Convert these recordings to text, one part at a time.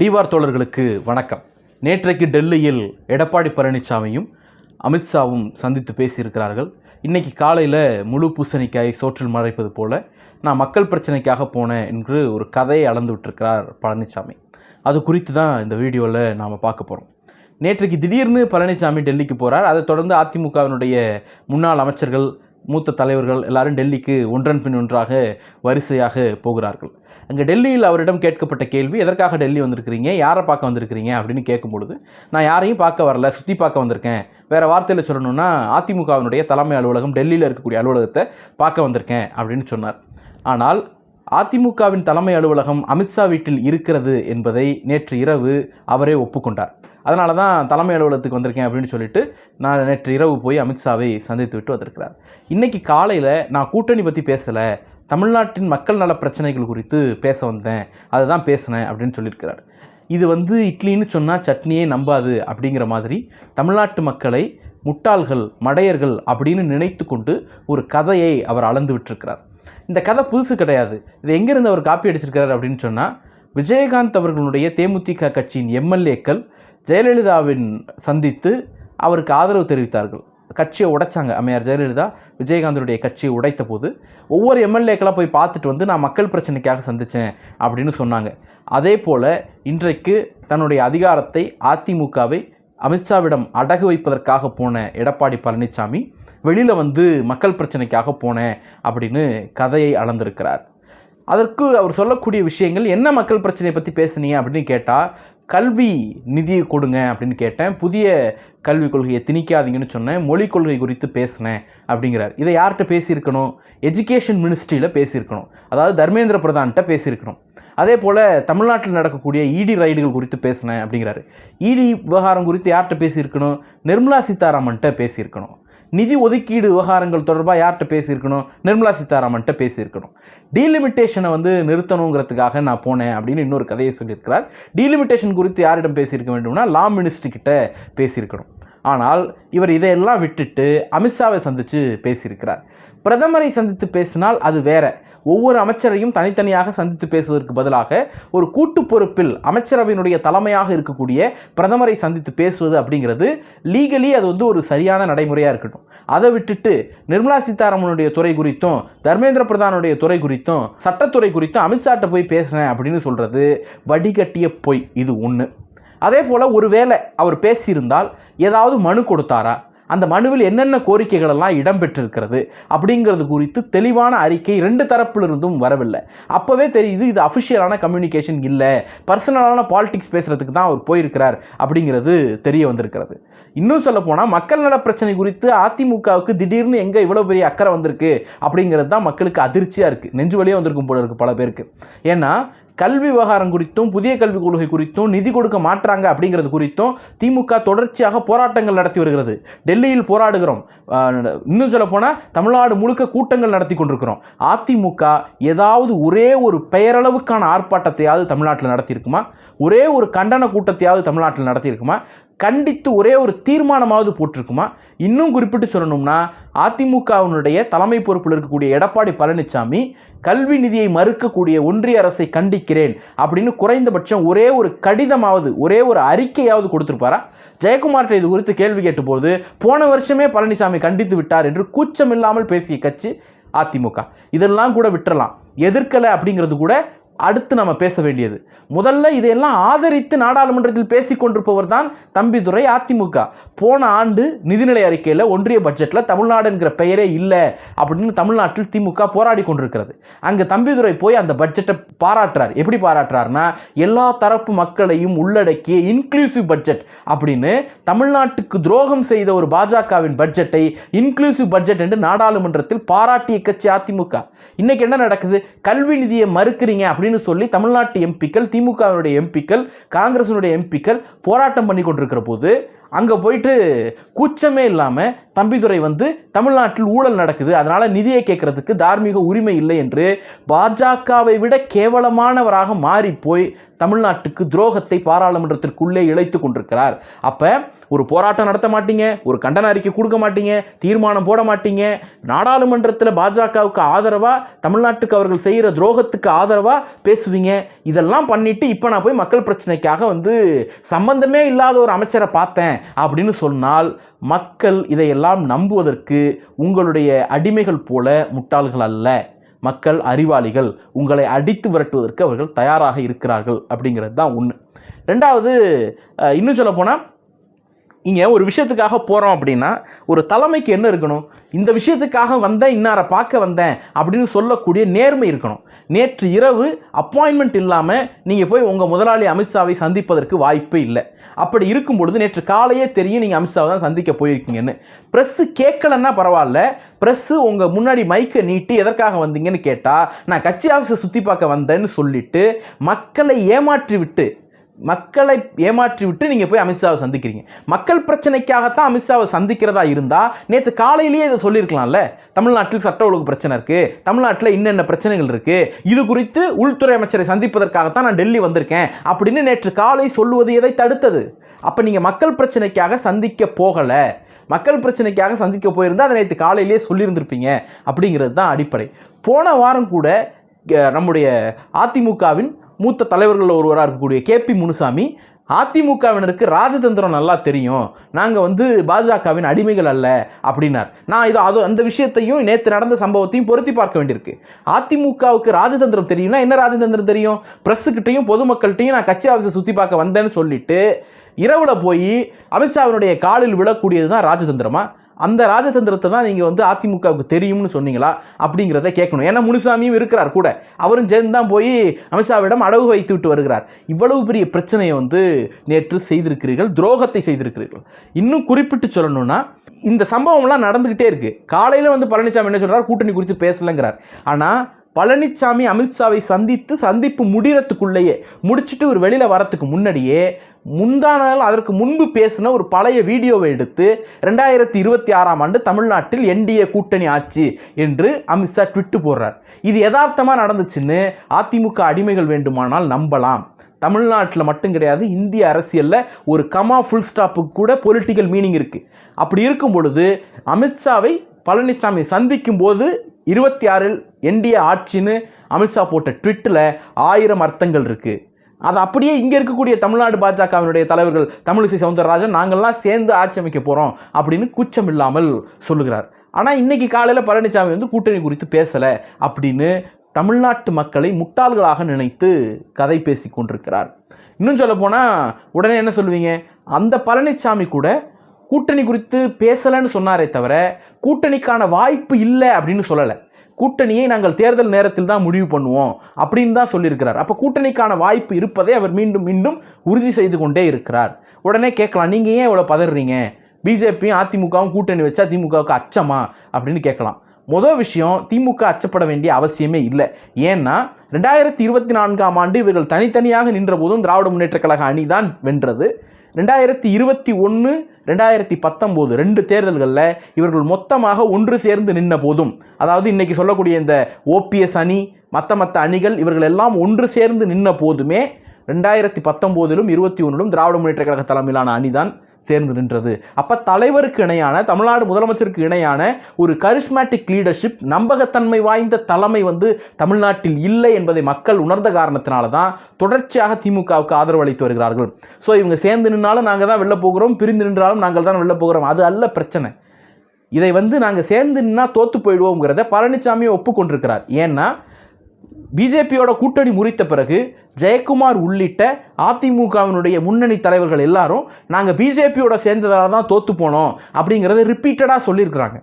டிவார் தோழர்களுக்கு வணக்கம். நேற்றைக்கு டெல்லியில் எடப்பாடி பழனிசாமியும் அமித்ஷாவும் சந்தித்து பேசியிருக்கிறார்கள். இன்றைக்கி காலையில் முழு பூசணிக்காய் சோற்றில் மறைப்பது போல் நான் மக்கள் பிரச்சனைக்காக போனேன் என்று ஒரு கதையை அளந்து விட்டிருக்கிறார் பழனிசாமி அது குறித்து தான் இந்த வீடியோவில் நாம் பார்க்க போகிறோம் நேற்றைக்கு திடீர்னு பழனிசாமி டெல்லிக்கு போகிறார் அதை தொடர்ந்து அதிமுகவினுடைய முன்னாள் அமைச்சர்கள் மூத்த தலைவர்கள் எல்லாரும் டெல்லிக்கு ஒன்றன் பின் ஒன்றாக வரிசையாக போகிறார்கள். அங்கே டெல்லியில் அவரிடம் கேட்கப்பட்ட கேள்வி எதற்காக டெல்லி வந்திருக்கிறீங்க? யாரை பார்க்க வந்திருக்கிறீங்க? அப்படின்னு கேட்கும்பொழுது நான் யாரையும் பார்க்க வரல சுற்றி பார்க்க வந்திருக்கேன். வேறு வார்த்தையில் சொல்லணும்னா அதிமுகவினுடைய தலைமை அலுவலகம் டெல்லியில் இருக்கக்கூடிய அலுவலகத்தை பார்க்க வந்திருக்கேன் அப்படின்னு சொன்னார். ஆனால் அதிமுகவின் தலைமை அலுவலகம் அமித்ஷா வீட்டில் இருக்கிறது என்பதை நேற்று இரவு அவரே ஒப்புக்கொண்டார். அதனால தான் தலைமை அலுவலகத்துக்கு வந்திருக்கேன் அப்படின்னு சொல்லிட்டு நான் நேற்று இரவு போய் அமித்ஷாவை சந்தித்து விட்டு வந்திருக்கிறார். இன்றைக்கி காலையில் நான் கூட்டணி பற்றி பேசலை தமிழ்நாட்டின் மக்கள் நல பிரச்சனைகள் குறித்து பேச வந்தேன் அதை தான் பேசினேன் அப்படின்னு சொல்லியிருக்கிறார். இது வந்து இட்லின்னு சொன்னால் சட்னியே நம்பாது அப்படிங்கிற மாதிரி தமிழ்நாட்டு மக்களை முட்டாள்கள் மடையர்கள் அப்படின்னு நினைத்து கொண்டு ஒரு கதையை அவர் அளந்து விட்டிருக்கிறார். இந்த கதை புதுசு கிடையாது. இது எங்கேருந்து அவர் காப்பி அடிச்சிருக்கிறார் அப்படின்னு சொன்னால் விஜயகாந்த் அவர்களுடைய தேமுதிக கட்சியின் எம்எல்ஏக்கள் ஜெயலலிதாவின் சந்தித்து அவருக்கு ஆதரவு தெரிவித்தார்கள். கட்சியை உடைச்சாங்க. அம்மையார் ஜெயலலிதா விஜயகாந்தனுடைய கட்சியை உடைத்த போது ஒவ்வொரு எம்எல்ஏக்களாக போய் பார்த்துட்டு வந்து நான் மக்கள் பிரச்சனைக்காக சந்தித்தேன் அப்படின்னு சொன்னாங்க. அதே போல் இன்றைக்கு தன்னுடைய அதிகாரத்தை அதிமுகவை அமித்ஷாவிடம் அடகு வைப்பதற்காக போன எடப்பாடி பழனிசாமி வெளியில் வந்து மக்கள் பிரச்சனைக்காக போனேன் அப்படின்னு கதையை அளந்திருக்கிறார். அதற்கு அவர் சொல்லக்கூடிய விஷயங்கள் என்ன மக்கள் பிரச்சனையை பற்றி பேசுனீங்க? அப்படின்னு கேட்டால் கல்வி நிதியை கொடுங்க அப்படின்னு கேட்டேன். புதிய கல்விக் கொள்கையை திணிக்காதீங்கன்னு சொன்னேன். மொழிக் கொள்கை குறித்து பேசினேன் அப்படிங்கிறார். இதை யார்கிட்ட பேசியிருக்கணும்? எஜுகேஷன் மினிஸ்ட்ரியில் பேசியிருக்கணும். அதாவது தர்மேந்திர பிரதான்கிட்ட பேசியிருக்கணும். அதே போல் தமிழ்நாட்டில் நடக்கக்கூடிய இடி ரைடுகள் குறித்து பேசினேன் அப்படிங்கிறாரு. இடி விவகாரம் குறித்து யார்கிட்ட பேசியிருக்கணும்? நிர்மலா சீதாராமன்கிட்ட பேசியிருக்கணும். நிதி ஒதுக்கீடு விவகாரங்கள் தொடர்பாக யார்கிட்ட பேசியிருக்கணும்? நிர்மலா சீதாராமன்கிட்ட பேசியிருக்கணும். டீலிமிட்டேஷனை வந்து நிறுத்தணுங்கிறதுக்காக நான் போனேன் அப்படின்னு இன்னொரு கதையை சொல்லியிருக்கிறார். டீலிமிட்டேஷன் குறித்து யாரிடம் பேசியிருக்க வேண்டும்னா லா மினிஸ்ட்ரிக்கிட்ட பேசியிருக்கணும். ஆனால் இவர் இதையெல்லாம் விட்டுட்டு அமித்ஷாவை சந்தித்து பேசியிருக்கிறார். பிரதமரை சந்தித்து பேசினால் அது வேற. ஒவ்வொரு அமைச்சரையும் தனித்தனியாக சந்தித்து பேசுவதற்கு பதிலாக ஒரு கூட்டு பொறுப்பில் அமைச்சரவையினுடைய தலைமையாக இருக்கக்கூடிய பிரதமரை சந்தித்து பேசுவது அப்படிங்கிறது லீகலி அது வந்து ஒரு சரியான நடைமுறையாக இருக்கட்டும். அதை விட்டுட்டு நிர்மலா சீதாராமனுடைய துறை குறித்தும் தர்மேந்திர பிரதானுடைய துறை குறித்தும் சட்டத்துறை குறித்தும் அமித்ஷாட்ட போய் பேசினேன் அப்படின்னு சொல்கிறது வடிகட்டிய பொய். இது ஒன்று அதே போல் ஒருவேளை அவர் பேசியிருந்தால் ஏதாவது மனு கொடுத்தாரா? அந்த மனுவில் என்னென்ன கோரிக்கைகள் எல்லாம் இடம்பெற்றிருக்கிறது அப்படிங்கிறது குறித்து தெளிவான அறிக்கை ரெண்டு தரப்பிலிருந்தும் வரவில்லை. அப்போவே தெரியுது இது அஃபிஷியலான கம்யூனிகேஷன் இல்லை பர்சனலான பாலிடிக்ஸ் பேசுகிறதுக்கு தான் அவர் போயிருக்கிறார் அப்படிங்கிறது தெரிய வந்திருக்கிறது. இன்னும் சொல்ல போனால் மக்கள் நல பிரச்சனை குறித்து அதிமுகவுக்கு திடீர்னு எங்கே இவ்வளோ பெரிய அக்கறை வந்திருக்கு அப்படிங்கிறது தான் மக்களுக்கு அதிர்ச்சியாக இருக்குது நெஞ்சு வழியே வந்திருக்கும் போல இருக்குது பல பேருக்கு. ஏன்னா கல்வி விவகாரம் குறித்தும் புதிய கல்விக் கொள்கை குறித்தும் நிதி கொடுக்க மாற்றாங்க அப்படிங்கிறது குறித்தும் திமுக தொடர்ச்சியாக போராட்டங்கள் நடத்தி வருகிறது. டெல்லியில் போராடுகிறோம். இன்னும் சொல்ல போனால் தமிழ்நாடு முழுக்க கூட்டங்கள் நடத்தி கொண்டிருக்கிறோம். அதிமுக ஏதாவது ஒரே ஒரு பெயரளவுக்கான ஆர்ப்பாட்டத்தையாவது தமிழ்நாட்டில் நடத்தியிருக்குமா? ஒரே ஒரு கண்டன கூட்டத்தையாவது தமிழ்நாட்டில் நடத்தியிருக்குமா? கண்டித்து ஒரே ஒரு தீர்மானமாவது போட்டிருக்குமா? இன்னும் குறிப்பிட்டு சொல்லணும்னா அதிமுகவினுடைய தலைமை பொறுப்பில் இருக்கக்கூடிய எடப்பாடி பழனிசாமி கல்வி நிதியை மறுக்கக்கூடிய ஒன்றிய அரசை கண்டிக்கிறேன் அப்படின்னு குறைந்தபட்சம் ஒரே ஒரு கடிதமாவது ஒரே ஒரு அறிக்கையாவது கொடுத்துருப்பாரா? ஜெயக்குமார்கிட்ட இது குறித்து கேள்வி கேட்டபோது போன வருஷமே பழனிசாமி கண்டித்து விட்டார் என்று கூச்சமில்லாமல் பேசிய கட்சி அதிமுக. இதெல்லாம் கூட விட்டுறலாம். எதிர்க்கலை அப்படிங்கிறது கூட அடுத்து நம்ம பேச வேண்டியது. முதல்ல இதையெல்லாம் ஆதரித்து நாடாளுமன்றத்தில் பேசிக்கொண்டிருப்பவர் தான் தம்பிதுரை அதிமுக. போன ஆண்டு நிதிநிலை அறிக்கையில் ஒன்றிய பட்ஜெட்டில் தமிழ்நாடு என்கிற பெயரே இல்லை அப்படின்னு தமிழ்நாட்டில் திமுக போராடி கொண்டிருக்கிறது. அங்கே தம்பிதுரை போய் அந்த பட்ஜெட்டை பாராட்டுறார். எப்படி பாராட்டுறாருன்னா எல்லா தரப்பு மக்களையும் உள்ளடக்கிய இன்க்ளூசிவ் பட்ஜெட் அப்படின்னு தமிழ்நாட்டுக்கு துரோகம் செய்த ஒரு பாஜகவின் பட்ஜெட்டை இன்க்ளூசிவ் பட்ஜெட் என்று நாடாளுமன்றத்தில் பாராட்டிய கட்சி அதிமுக. இன்னைக்கு என்ன நடக்குது? கல்வி நிதியை மறுக்கிறீங்க அப்படின்னு சொல்லி தமிழ்நாட்டு எம்பிக்கள் திமுகவினுடைய எம்பிக்கள் காங்கிரசினுடைய எம்பிக்கள் போராட்டம் பண்ணி கொண்டிருக்கிற போது அங்கே போயிட்டு கூச்சமே இல்லாமல் தம்பிதுரை வந்து தமிழ்நாட்டில் ஊழல் நடக்குது. அதனால் நிதியை கேட்கறதுக்கு தார்மீக உரிமை இல்லை என்று பாஜகவை விட கேவலமானவராக மாறி போய் தமிழ்நாட்டுக்கு துரோகத்தை பாராளுமன்றத்திற்குள்ளே இழைத்து கொண்டிருக்கிறார். அப்போ ஒரு போராட்டம் நடத்த மாட்டீங்க ஒரு கண்டன அறிக்கை கொடுக்க மாட்டீங்க தீர்மானம் போட மாட்டீங்க. நாடாளுமன்றத்தில் பாஜகவுக்கு ஆதரவாக தமிழ்நாட்டுக்கு அவர்கள் செய்கிற துரோகத்துக்கு ஆதரவாக பேசுவீங்க? இதெல்லாம் பண்ணிவிட்டு இப்போ நான் போய் மக்கள் பிரச்சனைக்காக வந்து சம்பந்தமே இல்லாத ஒரு அமைச்சரை பார்த்தேன். அப்படின்னு சொன்னால் மக்கள் இதையெல்லாம் நம்புவதற்கு உங்களுடைய அடிமைகள் போல முட்டாள்கள் அல்ல. மக்கள் அறிவாளிகள் உங்களை அடித்து விரட்டுவதற்கு அவர்கள் தயாராக இருக்கிறார்கள் அப்படிங்கிறது தான் ஒன்று ரெண்டாவது இன்னும் சொல்ல போனால் இங்கே ஒரு விஷயத்துக்காக போகிறோம் அப்படின்னா ஒரு தலைமைக்கு என்ன இருக்கணும்? இந்த விஷயத்துக்காக வந்தேன் இன்னாரை பார்க்க வந்தேன் அப்படின்னு சொல்லக்கூடிய நேர்மை இருக்கணும். நேற்று இரவு அப்பாயின்மெண்ட் இல்லாமல் நீங்கள் போய் உங்கள் முதலாளி அமித்ஷாவை சந்திப்பதற்கு வாய்ப்பு இல்லை. அப்படி இருக்கும் பொழுது நேற்று காலையே தெரியும் நீங்கள் அமித்ஷாவை தான் சந்திக்க போயிருக்கீங்கன்னு. ப்ரெஸ்ஸு கேட்கலன்னா பரவாயில்ல. ப்ரெஸ்ஸு உங்கள் முன்னாடி மைக்கை நீட்டி எதற்காக வந்தீங்கன்னு கேட்டால் நான் கட்சி ஆஃபீஸை சுற்றி பார்க்க வந்தேன்னு சொல்லிட்டு மக்களை ஏமாற்றி விட்டு மக்களை ஏமாற்றி விட்டு நீங்கள் போய் அமித்ஷாவை சந்திக்கிறீங்க. மக்கள் பிரச்சனைக்காகத்தான் அமித்ஷாவை சந்திக்கிறதா இருந்தால் நேற்று காலையிலேயே இதை சொல்லியிருக்கலாம்ல. தமிழ்நாட்டில் சட்ட ஒழுங்கு பிரச்சனை இருக்குது தமிழ்நாட்டில் இன்னென்ன பிரச்சனைகள் இருக்குது இது குறித்து உள்துறை அமைச்சரை சந்திப்பதற்காகத்தான் நான் டெல்லி வந்திருக்கேன். அப்படின்னு நேற்று காலை சொல்லுவது எதை தடுத்தது? அப்போ நீங்கள் மக்கள் பிரச்சனைக்காக சந்திக்க போகலை. மக்கள் பிரச்சனைக்காக சந்திக்க போயிருந்தால் அதை நேற்று காலையிலேயே சொல்லியிருந்திருப்பீங்க. அப்படிங்கிறது தான் அடிப்படை. போன வாரம் கூட நம்முடைய அதிமுகவின் மூத்த தலைவர்களில் ஒருவராக இருக்கக்கூடிய கேபி முனுசாமி அதிமுகவினருக்கு ராஜதந்திரம் நல்லா தெரியும். நாங்கள் வந்து பாஜகவின் அடிமைகள் அல்ல அப்படின்னார். நான் இது அது அந்த விஷயத்தையும் நேற்று நடந்த சம்பவத்தையும் பொருத்தி பார்க்க வேண்டியிருக்கு. அதிமுகவுக்கு ராஜதந்திரம் தெரியும்னா என்ன ராஜதந்திரம் தெரியும்? ப்ரெஸ்ஸுக்கிட்டையும் பொதுமக்கள்கிட்டையும் நான் கட்சி ஆஃபீஸை சுற்றி பார்க்க வந்தேன்னு சொல்லிட்டு இரவில் போய் அமித்ஷாவினுடைய காலில் விழக்கூடியது தான் ராஜதந்திரமா? அந்த ராஜதந்திரத்தை தான் நீங்கள் வந்து அதிமுகவுக்கு தெரியும்னு சொன்னீங்களா? அப்படிங்கிறத கேட்கணும். ஏன்னா முனுசாமியும் இருக்கிறார் கூட. அவரும் சேர்ந்து தான் போய் அமித்ஷாவிடம் அடவு வைத்து விட்டு வருகிறார். இவ்வளவு பெரிய பிரச்சனையை வந்து நேற்று செய்திருக்கிறீர்கள் துரோகத்தை செய்திருக்கிறீர்கள். இன்னும் குறிப்பிட்டு சொல்லணும்னா இந்த சம்பவம்லாம் நடந்துக்கிட்டே இருக்குது காலையில் வந்து பழனிசாமி என்ன சொல்கிறார் கூட்டணி குறித்து பேசலைங்கிறார். ஆனால் பழனிசாமி அமித்ஷாவை சந்தித்து சந்திப்பு முடிகிறதுக்குள்ளேயே முடிச்சுட்டு ஒரு வெளியில் வரத்துக்கு முன்னாடியே முந்தானால் அதற்கு முன்பு பேசின ஒரு பழைய வீடியோவை எடுத்து ரெண்டாயிரத்தி இருபத்தி ஆறாம் ஆண்டு தமிழ்நாட்டில் என்டிஏ கூட்டணி ஆட்சி என்று அமித்ஷா ட்விட்டு போடுறார். இது யதார்த்தமாக நடந்துச்சுன்னு அதிமுக அடிமைகள் வேண்டுமானால் நம்பலாம். தமிழ்நாட்டில் மட்டும் கிடையாது இந்திய அரசியலில் ஒரு கமா ஃபுல் ஸ்டாப்புக்கு கூட பொலிட்டிக்கல் மீனிங் இருக்குது அப்படி இருக்கும் பொழுது அமித்ஷாவை பழனிசாமி சந்திக்கும் போது இருபத்தி ஆறில் என்டிஏ ஆட்சின்னு அமித்ஷா போட்ட ட்விட்டில் ஆயிரம் அர்த்தங்கள் இருக்குது அது அப்படியே இங்கே இருக்கக்கூடிய தமிழ்நாடு பாஜகவினுடைய தலைவர்கள் தமிழிசை சவுந்தரராஜன் நாங்கள்லாம் சேர்ந்து ஆட்சி அமைக்க போகிறோம் அப்படின்னு குச்சம் இல்லாமல் சொல்லுகிறார். ஆனால் இன்னைக்கு காலையில் பழனிசாமி வந்து கூட்டணி குறித்து பேசலை அப்படின்னு தமிழ்நாட்டு மக்களை முட்டாள்களாக நினைத்து கதை பேசி கொண்டிருக்கிறார். இன்னும் சொல்ல போனால் உடனே என்ன சொல்லுவீங்க? அந்த பழனிசாமி கூட கூட்டணி குறித்து பேசலைன்னு சொன்னாரே தவிர கூட்டணிக்கான வாய்ப்பு இல்லை அப்படின்னு சொல்லலை. கூட்டணியை நாங்கள் தேர்தல் நேரத்தில் தான் முடிவு பண்ணுவோம் அப்படின்னு தான் சொல்லியிருக்கிறார். அப்போ கூட்டணிக்கான வாய்ப்பு இருப்பதை அவர் மீண்டும் மீண்டும் உறுதி செய்து கொண்டே இருக்கிறார். உடனே கேட்கலாம் நீங்கள் ஏன் இவ்வளோ பதறீங்க? பிஜேபியும் அதிமுகவும் கூட்டணி வச்சா திமுகவுக்கு அச்சமா? அப்படின்னு கேட்கலாம். முதல் விஷயம் திமுக அச்சப்பட வேண்டிய அவசியமே இல்லை. ஏன்னா ரெண்டாயிரத்தி இருபத்தி நான்காம் ஆண்டு இவர்கள் தனித்தனியாக நின்ற போதும் திராவிட முன்னேற்ற கழக அணி தான் வென்றது. ரெண்டாயிரத்தி இருபத்தி ஒன்று ரெண்டாயிரத்தி பத்தொம்போது ரெண்டு தேர்தல்களில் இவர்கள் மொத்தமாக ஒன்று சேர்ந்து நின்ற போதும். அதாவது இன்றைக்கி சொல்லக்கூடிய இந்த ஓபிஎஸ் அணி மற்ற மற்ற அணிகள் இவர்கள் எல்லாம் ஒன்று சேர்ந்து நின்ற போதுமே ரெண்டாயிரத்தி பத்தொம்போதிலும் இருபத்தி ஒன்றிலும் திராவிட முன்னேற்ற கழக தலைமையிலான அணிதான் சேர்ந்து நின்றது. அப்போ தலைவருக்கு இணையான தமிழ்நாடு முதலமைச்சருக்கு இணையான ஒரு கரிஸ்மேட்டிக் லீடர்ஷிப் நம்பகத்தன்மை வாய்ந்த தலைமை வந்து தமிழ்நாட்டில் இல்லை என்பதை மக்கள் உணர்ந்த காரணத்தினால தான் தொடர்ச்சியாக திமுகவுக்கு ஆதரவு அளித்து வருகிறார்கள். ஸோ இவங்க சேர்ந்து நின்னாலும் நாங்கள் தான் வெளில போகிறோம் பிரிந்து நின்றாலும் நாங்கள் தான் வெளில போகிறோம். அது அல்ல பிரச்சனை. இதை வந்து நாங்கள் சேர்ந்து நின்னா தோற்று போயிடுவோங்கிறத பழனிசாமியை ஒப்புக்கொண்டிருக்கிறார். ஏன்னா பிஜேபியோட கூட்டணி முறித்த பிறகு ஜெயக்குமார் உள்ளிட்ட அதிமுகவினுடைய முன்னணி தலைவர்கள் எல்லாரும் நாங்கள் பிஜேபியோட சேர்ந்ததால தான் தோற்று போனோம் அப்படிங்கிறத ரிப்பீட்டடாக சொல்லியிருக்கிறாங்க.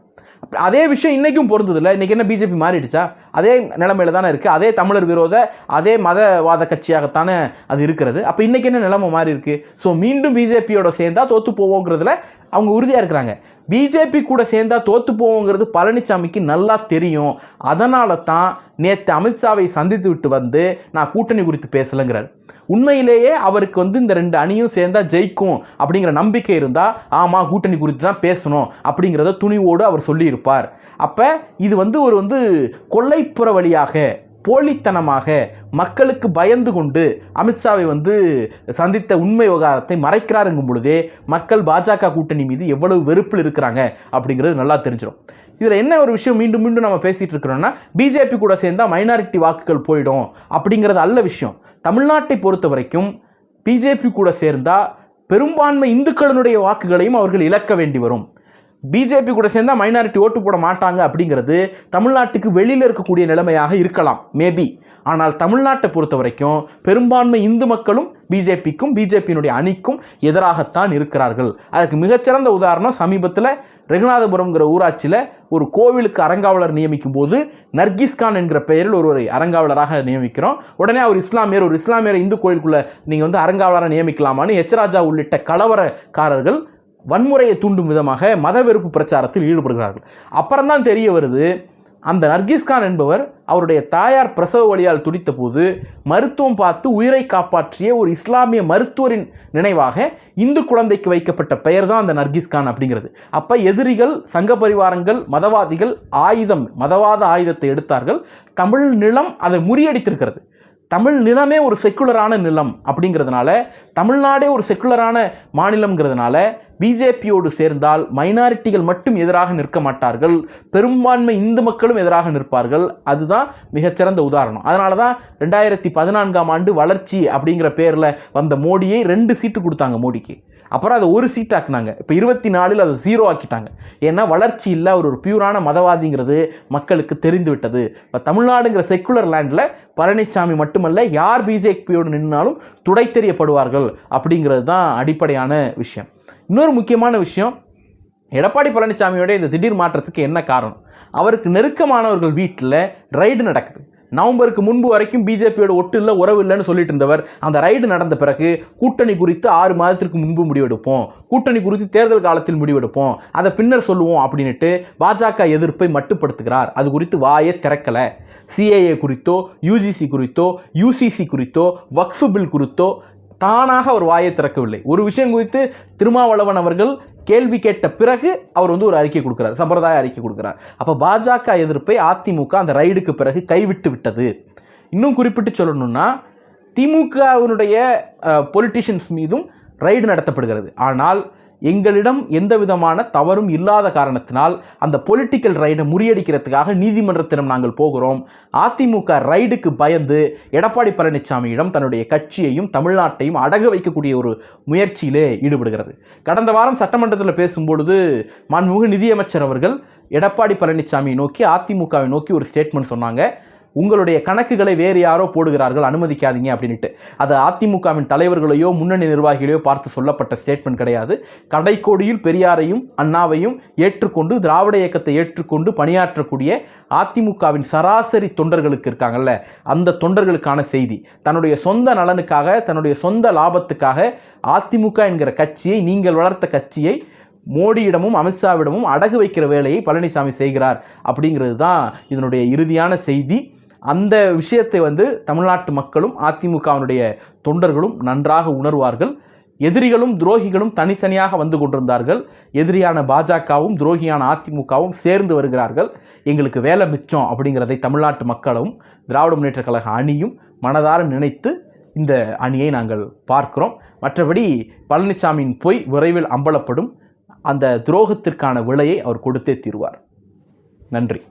அதே விஷயம் இன்றைக்கும் பொருந்ததில்ல. இன்றைக்கி என்ன பிஜேபி மாறிடுச்சா? அதே நிலைமையில் தானே இருக்குது அதே தமிழர் விரோத அதே மதவாத கட்சியாகத்தானே அது இருக்கிறது. அப்போ இன்றைக்கி என்ன நிலைமை மாறி இருக்குது ஸோ மீண்டும் பிஜேபியோட சேர்ந்தா தோற்று போவோங்கிறதுல அவங்க உறுதியாக இருக்கிறாங்க. பிஜேபி கூட சேர்ந்தால் தோற்று போவோங்கிறது பழனிசாமிக்கு நல்லா தெரியும். அதனால தான் நேற்று அமித்ஷாவை சந்தித்து விட்டு வந்து நான் கூட்டணி குறித்து பேசலைங்கிறார். உண்மையிலேயே அவருக்கு வந்து இந்த ரெண்டு அணியும் சேர்ந்தா ஜெயிக்கும் அப்படிங்கிற நம்பிக்கை இருந்தால் ஆமாம் கூட்டணி குறித்து தான் பேசணும் அப்படிங்கிறத துணிவோடு அவர் சொல்லியிருப்பார். அப்போ இது வந்து ஒரு வந்து கொள்ளைப்புற வழியாக போலித்தனமாக மக்களுக்கு பயந்து கொண்டு அமித்ஷாவை வந்து சந்தித்த உண்மை விவகாரத்தை மறைக்கிறாருங்கும் பொழுதே மக்கள் பாஜக கூட்டணி மீது எவ்வளவு வெறுப்பில் இருக்கிறாங்க அப்படிங்கிறது நல்லா தெரிஞ்சிடும் இதில் என்ன ஒரு விஷயம் மீண்டும் மீண்டும் நம்ம பேசிகிட்டு இருக்கிறோம்னா பிஜேபி கூட சேர்ந்தால் மைனாரிட்டி வாக்குகள் போயிடும் அப்படிங்கிறது அல்ல விஷயம். தமிழ்நாட்டை பொறுத்த வரைக்கும் பிஜேபி கூட சேர்ந்தால் பெரும்பான்மை இந்துக்களினுடைய வாக்குகளையும் அவர்கள் இழக்க வேண்டி வரும். பிஜேபி கூட சேர்ந்தால் மைனாரிட்டி ஓட்டு போட மாட்டாங்க அப்படிங்கிறது தமிழ்நாட்டுக்கு வெளியில் இருக்கக்கூடிய நிலைமையாக இருக்கலாம் மேபி ஆனால் தமிழ்நாட்டை பொறுத்த வரைக்கும் பெரும்பான்மை இந்து மக்களும் பிஜேபிக்கும் பிஜேபியினுடைய அணிக்கும் எதிராகத்தான் இருக்கிறார்கள். அதுக்கு மிகச்சிறந்த உதாரணம் சமீபத்தில் ரெகுநாதபுரம்ங்கிற ஊராட்சியில் ஒரு கோவிலுக்கு அறங்காவலர் நியமிக்கும் போது நர்கிஸ்கான் என்கிற பெயரில் ஒருவரை அறங்காவலராக நியமிக்கிறோம். உடனே அவர் இஸ்லாமியர் ஒரு இஸ்லாமியர் இந்து கோயிலுக்குள்ளே நீங்கள் வந்து அறங்காவலராக நியமிக்கலாமான்னு எச்ராஜா உள்ளிட்ட கலவரக்காரர்கள் வன்முறையை தூண்டும் விதமாக மத வெறுப்பு பிரச்சாரத்தில் ஈடுபடுகிறார்கள். அப்புறம்தான் தெரிய வருது அந்த நர்கிஸ்கான் என்பவர் அவருடைய தாயார் பிரசவ வழியால் துடித்த போது மருத்துவம் பார்த்து உயிரை காப்பாற்றிய ஒரு இஸ்லாமிய மருத்துவரின் நினைவாக இந்து குழந்தைக்கு வைக்கப்பட்ட பெயர் தான் அந்த நர்கிஸ்கான் அப்படிங்கிறது. அப்போ எதிரிகள் சங்க பரிவாரங்கள் மதவாதிகள் ஆயுதம் மதவாத ஆயுதத்தை எடுத்தார்கள். தமிழ் நிலம் அதை முறியடித்திருக்கிறது. தமிழ் நிலமே ஒரு செக்குலரான நிலம் அப்படிங்கிறதுனால தமிழ்நாடே ஒரு செக்குலரான மாநிலங்கிறதுனால பிஜேபியோடு சேர்ந்தால் மைனாரிட்டிகள் மட்டும் எதிராக நிற்க மாட்டார்கள். பெரும்பான்மை இந்து மக்களும் எதிராக நிற்பார்கள். அதுதான் மிகச்சிறந்த உதாரணம். அதனால தான் ரெண்டாயிரத்தி பதினான்காம் ஆண்டு வளர்ச்சி அப்படிங்கிற பேரில் வந்த மோடியை ரெண்டு சீட்டு கொடுத்தாங்க மோடிக்கு. அப்புறம் அதை ஒரு சீட் ஆக்குனாங்க. இப்போ இருபத்தி நாலில் அதை ஜீரோ ஆக்கிட்டாங்க. ஏன்னா வளர்ச்சி இல்லை அவர் ஒரு பியூரான மதவாதிங்கிறது மக்களுக்கு தெரிந்து விட்டது. இப்போ தமிழ்நாடுங்கிற செக்குலர் லேண்டில் பழனிசாமி மட்டுமல்ல யார் பிஜேபியோடு நின்னாலும் துடை தெரியப்படுவார்கள் அப்படிங்கிறது தான் அடிப்படையான விஷயம். இன்னொரு முக்கியமான விஷயம் எடப்பாடி பழனிசாமியோட இந்த திடீர் மாற்றத்துக்கு என்ன காரணம்? அவருக்கு நெருக்கமானவர்கள் வீட்டில் ரைடு நடக்குது. நவம்பருக்கு முன்பு வரைக்கும் பிஜேபியோட ஒட்டு இல்லை உறவு இல்லைன்னு சொல்லிட்டு இருந்தவர் அந்த ரைடு நடந்த பிறகு கூட்டணி குறித்து ஆறு மாதத்திற்கு முன்பு முடிவெடுப்போம். கூட்டணி குறித்து தேர்தல் காலத்தில் முடிவெடுப்போம். அதை பின்னர் சொல்லுவோம் அப்படின்ட்டு பாஜக எதிர்ப்பை மட்டுப்படுத்துகிறார். அது குறித்து வாயே திறக்கலை. சிஏஏ குறித்தோ யூஜிசி குறித்தோ யூசிசி குறித்தோ வக்ஃபு பில் குறித்தோ தானாக அவர் வாயை திறக்கவில்லை. ஒரு விஷயம் குறித்து திருமாவளவன் அவர்கள் கேள்வி கேட்ட பிறகு அவர் வந்து ஒரு அறிக்கை கொடுக்குறார் சம்பிரதாய அறிக்கை கொடுக்குறார். அப்போ பாஜக எதிர்ப்பை அதிமுக அந்த ரைடுக்கு பிறகு கைவிட்டு விட்டது. இன்னும் குறிப்பிட்டு சொல்லணும்னா திமுகவினுடைய பொலிட்டிஷியன்ஸ் மீதும் ரைடு நடத்தப்படுகிறது. ஆனால் எங்களிடம் எந்த விதமான தவறும் இல்லாத காரணத்தினால் அந்த பொலிட்டிக்கல் ரைடை முறியடிக்கிறதுக்காக நீதிமன்றத்திடம் நாங்கள் போகிறோம். அதிமுக ரைடுக்கு பயந்து எடப்பாடி பழனிசாமியிடம் தன்னுடைய கட்சியையும் தமிழ்நாட்டையும் அடகு வைக்கக்கூடிய ஒரு முயற்சியிலே ஈடுபடுகிறது. கடந்த வாரம் சட்டமன்றத்தில் பேசும்பொழுது மாண்புமிகு நிதியமைச்சர் அவர்கள் எடப்பாடி பழனிசாமியை நோக்கி அதிமுகவை நோக்கி ஒரு ஸ்டேட்மெண்ட் சொன்னாங்க. உங்களுடைய கணக்குகளை வேறு யாரோ போடுகிறார்கள் அனுமதிக்காதீங்க அப்படின்ட்டு அது அதிமுகவின் தலைவர்களையோ முன்னணி நிர்வாகிகளையோ பார்த்து சொல்லப்பட்ட ஸ்டேட்மெண்ட் கிடையாது. கடைக்கோடியில் பெரியாரையும் அண்ணாவையும் ஏற்றுக்கொண்டு திராவிட இயக்கத்தை ஏற்றுக்கொண்டு பணியாற்றக்கூடிய அதிமுகவின் சராசரி தொண்டர்களுக்கு இருக்காங்கல்ல அந்த தொண்டர்களுக்கான செய்தி. தன்னுடைய சொந்த நலனுக்காக தன்னுடைய சொந்த லாபத்துக்காக அதிமுக என்கிற கட்சியை நீங்கள் வளர்த்த கட்சியை மோடியிடமும் அமித்ஷாவிடமும் அடகு வைக்கிற வேலையை பழனிசாமி செய்கிறார் அப்படிங்கிறது தான் இதனுடைய இறுதியான செய்தி. அந்த விஷயத்தை வந்து தமிழ்நாட்டு மக்களும் அதிமுகவினுடைய தொண்டர்களும் நன்றாக உணர்வார்கள். எதிரிகளும் துரோகிகளும் தனித்தனியாக வந்து கொண்டிருந்தார்கள். எதிரியான பாஜகவும் துரோகியான அதிமுகவும் சேர்ந்து வருகிறார்கள். எங்களுக்கு வேலை மிச்சம் அப்படிங்கிறதை தமிழ்நாட்டு மக்களும் திராவிட முன்னேற்ற கழக அணியும் மனதார நினைத்து இந்த அணியை நாங்கள் பார்க்கிறோம். மற்றபடி பழனிசாமியின் பொய் விரைவில் அம்பலப்படும் அந்த துரோகத்திற்கான விலையை அவர் கொடுத்தே தீர்வார். நன்றி.